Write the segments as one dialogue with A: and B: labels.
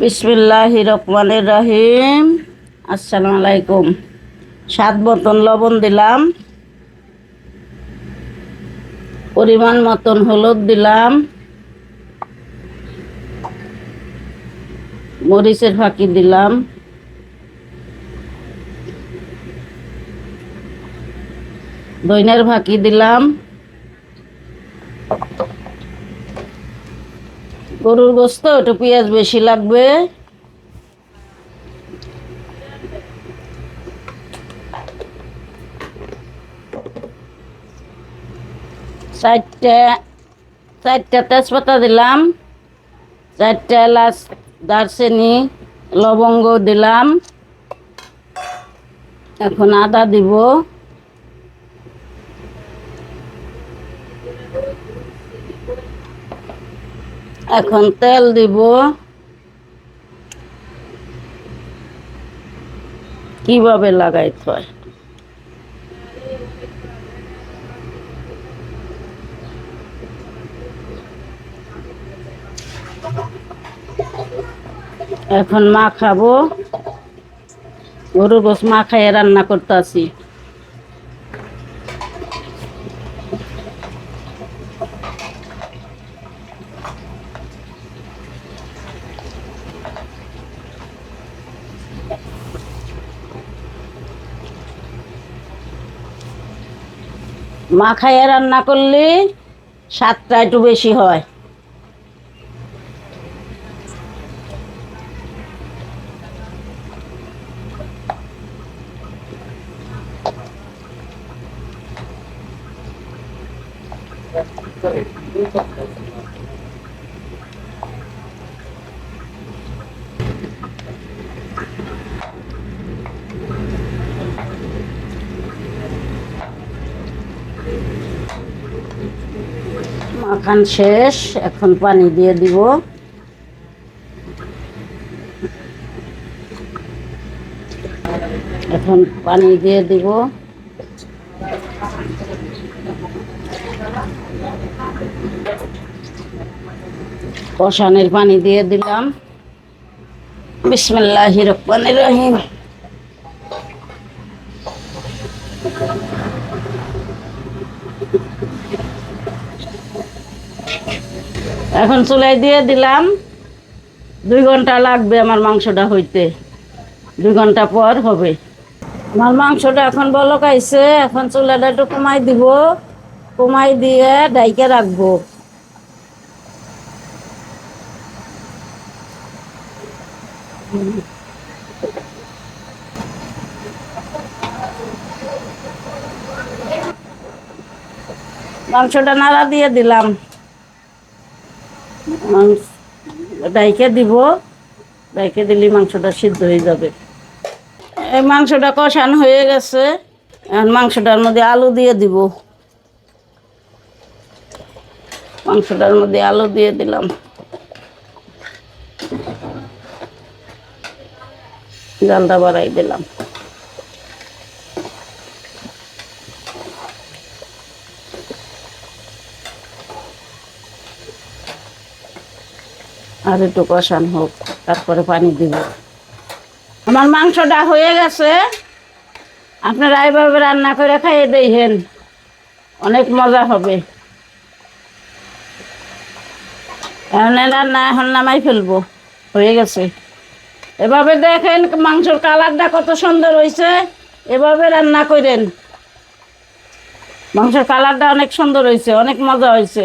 A: বিসমিল্লাহ রহমানির রহিম আসসালামু আলাইকুম সাত বোতল লবণ দিলাম। পরিমাণ মতন হলুদ দিলাম। মরিচের ফাঁকি দিলাম। দইনের ফাঁকি দিলাম। গরুর গোস্ত, একটু পেঁয়াজ বেশি লাগবে। চারটে, চারটা তেজপাতা দিলাম, চারটে এলাচ, দারচিনি, লবঙ্গ দিলাম। এখন আদা দিব। এখন তেল দিব। কীভাবে লাগাইতে হয়? এখন মা খাব গরুর গোস মা খাইয়ে রান্না করতেছি। মা খাইয়ে রান্না করলে স্বাদটা একটু বেশি হয়। মাখান শেষ, এখন পানি দিয়ে দিব। এখন পানি দিয়ে দিব। কষানের পানি দিয়ে দিলাম। বিসমিল্লাহ রহমানির রহিম। এখন চুলাই দিয়ে দিলাম। দুই ঘণ্টা লাগবে আমার মাংসটা হইতে। দুই ঘণ্টা পর হবে। আমার মাংসটা এখন বলকাইছে এখন চুলাটা একটু কমাই দিব। কমাই দিয়ে ডাইকে রাখব। মাংসটা নাড়া দিয়ে দিলাম। মাংস ডাইকে দিব ডাইকে দিলে মাংসটা সিদ্ধ হয়ে যাবে। এই মাংসটা কষান হয়ে গেছে, এখন মাংসটার মধ্যে আলু দিয়ে দিব। মাংসটার মধ্যে আলু দিয়ে দিলাম। জালটা বাড়াই দিলাম। আর একটু কষান হোক, তারপরে পানি দিব। আমার মাংসটা হয়ে গেছে। আপনারা এভাবে রান্না করে খাইয়ে দেখেন, অনেক মজা হবে। এখন রান্না এখন নামাই ফেলব, হয়ে গেছে। এভাবে দেখেন মাংসর কালারটা কত সুন্দর হয়েছে এভাবে রান্না করেন। মাংসের কালারটা অনেক সুন্দর হয়েছে অনেক মজা হয়েছে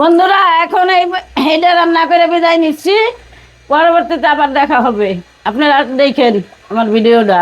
A: বন্ধুরা, এখন এই এইটা রান্না করে বিদায় নিচ্ছি। পরবর্তীতে আবার দেখা হবে। আপনারা দেখেন আমার ভিডিওটা।